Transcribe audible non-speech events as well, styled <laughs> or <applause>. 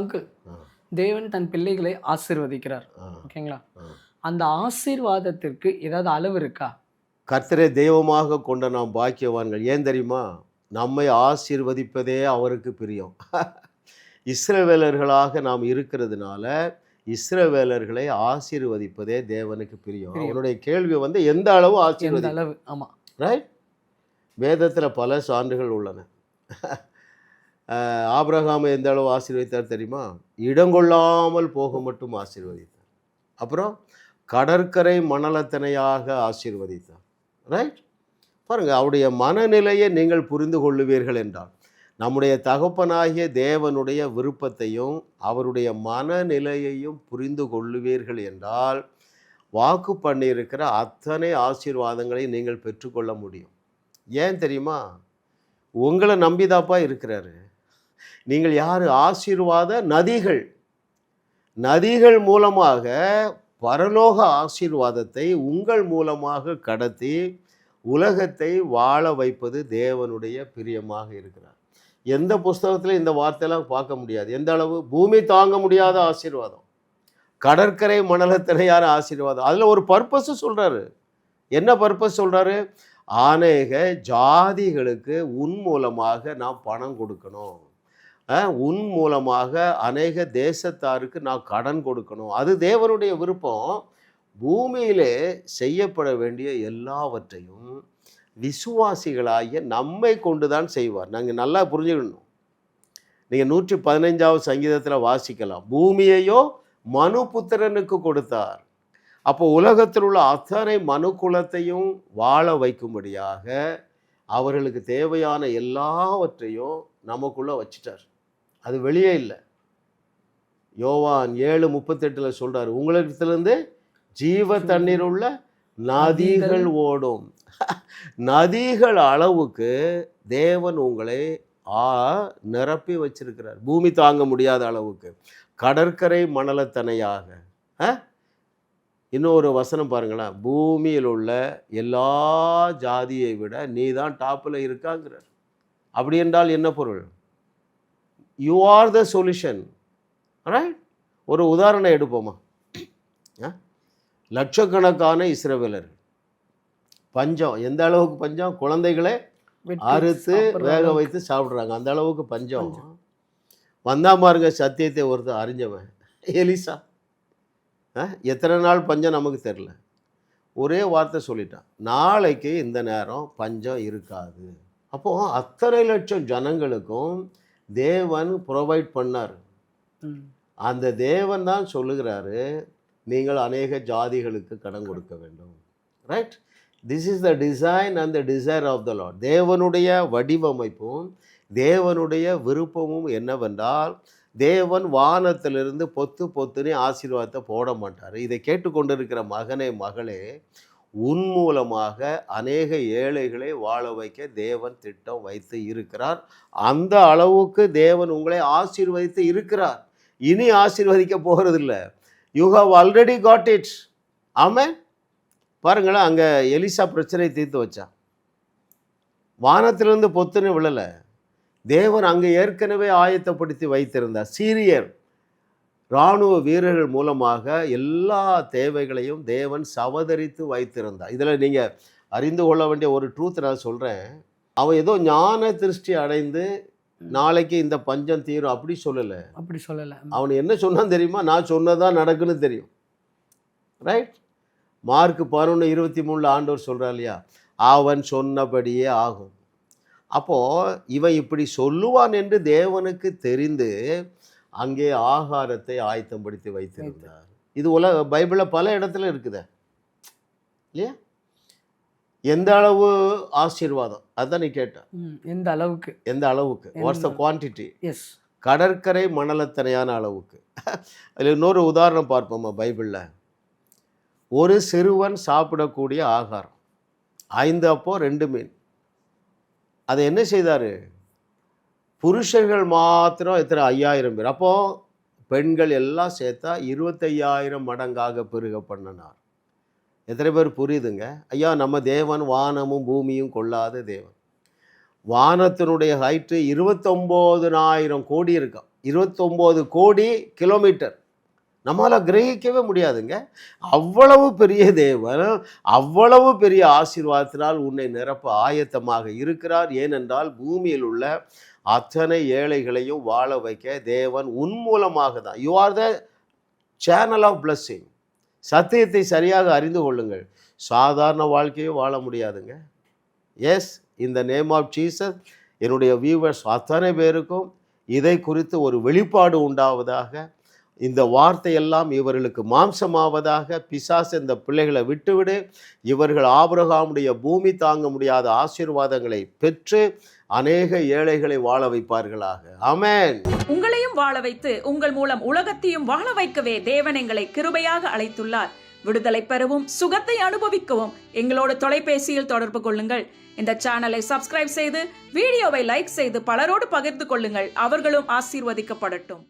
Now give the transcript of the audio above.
Uncle. தேவன் தன் பிள்ளைகளை ஆசீர்வதிக்கிறார். ஓகேங்களா. அந்த ஆசீர்வாதத்திற்கு ஏதாவது அளவு இருக்கா? கர்த்தரை தெய்வமாக கொண்ட நாம் பாக்கியவான்கள். ஏன் தெரியுமா? நம்மை ஆசீர்வதிப்பதே அவருக்கு பிரியம். <laughs> இஸ்ரவேலர்களாக நாம் இருக்கிறதுனால இஸ்ரவேலர்களை ஆசீர்வதிப்பதே தேவனுக்கு பிரியம். அவனுடைய கேள்வி வந்து எந்த அளவு ஆசீர்வதி அளவு? ஆமா. ரைட் வேதத்தில் பல சான்றுகள் உள்ளன. <laughs> ஆபிரகாமை எந்த அளவு ஆசீர்வதித்தார் தெரியுமா? இடங்கொள்ளாமல் போக மட்டும் ஆசீர்வதித்தார். அப்புறம் கடற்கரை மணலத்தனையாக ஆசீர்வதித்தார். ரைட் பாருங்கள் அவருடைய மனநிலையை நீங்கள் புரிந்து கொள்ளுவீர்கள் என்றால் நம்முடைய தகப்பனாகிய தேவனுடைய விருப்பத்தையும் அவருடைய மனநிலையையும் புரிந்து கொள்ளுவீர்கள் என்றால் வாக்கு பண்ணியிருக்கிற அத்தனை ஆசீர்வாதங்களை நீங்கள் பெற்றுக்கொள்ள முடியும். ஏன் தெரியுமா? உங்களை நம்பிதாப்பா இருக்கிறாரு. நீங்கள் யார்? ஆசீர்வாத நதிகள். நதிகள் மூலமாக பரலோக ஆசீர்வாதத்தை உங்கள் மூலமாக கடத்தி உலகத்தை வாழ வைப்பது தேவனுடைய பிரியமாக இருக்கிறார். எந்த புஸ்தகத்தில் இந்த வார்த்தையெல்லாம் பார்க்க முடியாது. எந்த அளவு? பூமி தாங்க முடியாத ஆசீர்வாதம். கடற்கரை மணலத்தினையார ஆசீர்வாதம்? அதில் ஒரு பர்பஸ் சொல்கிறாரு என்ன பர்பஸ் சொல்கிறாரு அநேக ஜாதிகளுக்கு உன் மூலமாக நான் பணம் கொடுக்கணும். உன் மூலமாக அநேக தேசத்தாருக்கு நான் கடன் கொடுக்கணும். அது தேவனுடைய விருப்பம். பூமியிலே செய்யப்பட வேண்டிய எல்லாவற்றையும் விசுவாசிகளாகிய நம்மை கொண்டு தான் செய்வார் நாங்கள் நல்லா புரிஞ்சுக்கணும். நீங்கள் நூற்றி பதினைஞ்சாவது சங்கீதத்தில் வாசிக்கலாம். பூமியையோ மனு புத்திரனுக்கு கொடுத்தார். அப்போ உலகத்தில் உள்ள அத்தனை மனு குலத்தையும் வாழ வைக்கும்படியாக அவர்களுக்கு தேவையான எல்லாவற்றையும் நமக்குள்ளே வச்சிட்டார். அது வெளியே இல்லை. யோவான் ஏழு முப்பத்தெட்டில் சொல்றாரு உங்களிடத்திலிருந்து ஜீவ தண்ணீர் உள்ள நதிகள் ஓடும். <laughs> நதிகள் அளவுக்கு தேவன் உங்களை ஆ நிரப்பி வச்சிருக்கிறார். பூமி தாங்க முடியாத அளவுக்கு. கடற்கரை மணலத்தனையாக? இன்னொரு வசனம் பாருங்களேன் பூமியில் உள்ள எல்லா ஜாதியை விட நீ தான் டாப்பில் இருக்காங்கிறார். அப்படி என்றால் என்ன பொருள்? யூ ஆர் த சொல்யூஷன் ஒரு உதாரணம் எடுப்போமா? லட்சக்கணக்கான இஸ்ரவேலர்கள் பஞ்சம். எந்த அளவுக்கு பஞ்சம்? குழந்தைகளை அறுத்து வேக. வைத்து சாப்பிட்றாங்க. அந்த அளவுக்கு பஞ்சம். வந்தா பாருங்க சத்தியத்தை ஒருத்தர் அறிஞ்சவன். எலிசா? எத்தனை நாள் பஞ்சம் நமக்கு தெரில ஒரே வார்த்தை சொல்லிட்டான். நாளைக்கு இந்த நேரம் பஞ்சம் இருக்காது. அப்போ அத்தனை லட்சம் ஜனங்களுக்கும் தேவன் ப்ரொவைட் பண்ணார். அந்த தேவன் தான் சொல்லுகிறாரு நீங்கள் அநேக ஜாதிகளுக்கு கடன் கொடுக்க வேண்டும். Right this is the design and the desire of the lord தேவனுடைய வடிவமைப்பும் தேவனுடைய விருப்பமும் என்னவென்றால் தேவன் வானத்திலிருந்து பொத்து பொத்துனே ஆசீர்வாதத்தை போட மாட்டார். இதை கேட்டுக்கொண்டிருக்கிற மகனே மகளே உன் மூலமாக அநேக ஏழைகளை வாழ வைக்க தேவன் திட்டம் வைத்து இருக்கிறார். அந்த அளவுக்கு தேவன் உங்களை ஆசீர்வதித்து இருக்கிறார். இனி ஆசீர்வதிக்க போகிறதில்ல you have already got it ஆமாம் பாருங்களேன் அங்கே எலிசா பிரச்சனை தீர்த்து வச்சான் வானத்திலிருந்து பொத்துன்னு விழலை. தேவன் அங்கே ஏற்கனவே ஆயத்தப்படுத்தி வைத்திருந்தார். சீரியர். இராணுவ வீரர்கள் மூலமாக எல்லா தேவைகளையும் தேவன் சவதரித்து வைத்திருந்தார். இதில் நீங்கள் அறிந்து கொள்ள வேண்டிய ஒரு ட்ரூத் நான் சொல்கிறேன் அவன் ஏதோ ஞான திருஷ்டி அடைந்து நாளைக்கு இந்த பஞ்சம் தீரும் அப்படி சொல்லலை. அப்படி சொல்லல. அவன் என்ன சொன்னான் தெரியுமா? நான் சொன்னதான் நடக்குன்னு தெரியும். ரைட் மார்க் பதினொன்று இருபத்தி மூணில் ஆண்டவர் சொல்கிறார் இல்லையா? அவன் சொன்னபடியே ஆகும். அப்போது இவன் இப்படி சொல்லுவான் என்று தேவனுக்கு தெரிந்து அங்கே ஆகாரத்தை ஆயத்தப்படுத்தி வைத்திருந்தார். இது உலக பைபிளில் பல இடத்துல இருக்குதே. இல்லையா? எந்த அளவு ஆசீர்வாதம்? அதான் நீ கேட்ட. ம். எந்த அளவுக்கு? எந்த அளவுக்கு? வாட்ஸ் த குவான்டிட்டி எஸ் கடற்கரை மணலத்தனையான அளவுக்கு. அதில் இன்னொரு உதாரணம் பார்ப்போமா பைபிளில்? ஒரு சிறுவன் சாப்பிடக்கூடிய ஆகாரம். ஐந்து அப்போ ரெண்டு மீன். அதை என்ன செய்தார்? புருஷர்கள் மாத்திரம் எத்தனை ஐயாயிரம் பேர்? அப்போ பெண்கள் எல்லாம் சேர்த்தா இருபத்தையாயிரம் மடங்காக பெருக பண்ணினார். எத்தனை பேர் புரியுதுங்க? ஐயா நம்ம தேவன் வானமும் பூமியும் கொள்ளாத தேவன். வானத்தினுடைய ஹைட்டு இருபத்தொம்போதுனாயிரம் கோடி இருக்கான் இருபத்தொம்போது கோடி கிலோமீட்டர் நம்மளால் கிரகிக்கவே முடியாதுங்க. அவ்வளவு பெரிய தேவன் அவ்வளவு பெரிய ஆசீர்வாதத்தினால் உன்னை நிரப்ப ஆயத்தமாக இருக்கிறார். ஏனென்றால் பூமியில் உள்ள அத்தனை ஏழைகளையும் வாழ வைக்க தேவன் உன் மூலமாக தான். You are the channel of blessing சத்தியத்தை சரியாக அறிந்து கொள்ளுங்கள். சாதாரண வாழ்க்கையும் வாழ முடியாதுங்க. Yes in the name of Jesus என்னுடைய வியூவர்ஸ் அத்தனை பேருக்கும் இதை குறித்து ஒரு வெளிப்பாடு உண்டாவதாக இந்த வார்த்தையெல்லாம் இவர்களுக்கு மாம்சமாவதாக பிசாஸ் இந்த பிள்ளைகளை விட்டுவிடு. இவர்கள் ஆபரகாமுடைய பூமி தாங்க முடியாத ஆசீர்வாதங்களை பெற்று அநேக ஏழைகளை வாழ வைப்பார்களாக. அமேன் உங்களையும் வாழ வைத்து உங்கள் மூலம் உலகத்தையும் வாழ வைக்கவே தேவன் எங்களை கிருபையாக அழைத்துள்ளார். விடுதலை பெறவும் சுகத்தை அனுபவிக்கவும் எங்களோடு தொலைபேசியில் தொடர்பு கொள்ளுங்கள். இந்த சேனலை சப்ஸ்கிரைப் செய்து வீடியோவை லைக் செய்து பலரோடு பகிர்ந்து கொள்ளுங்கள். அவர்களும் ஆசீர்வதிக்கப்படட்டும்.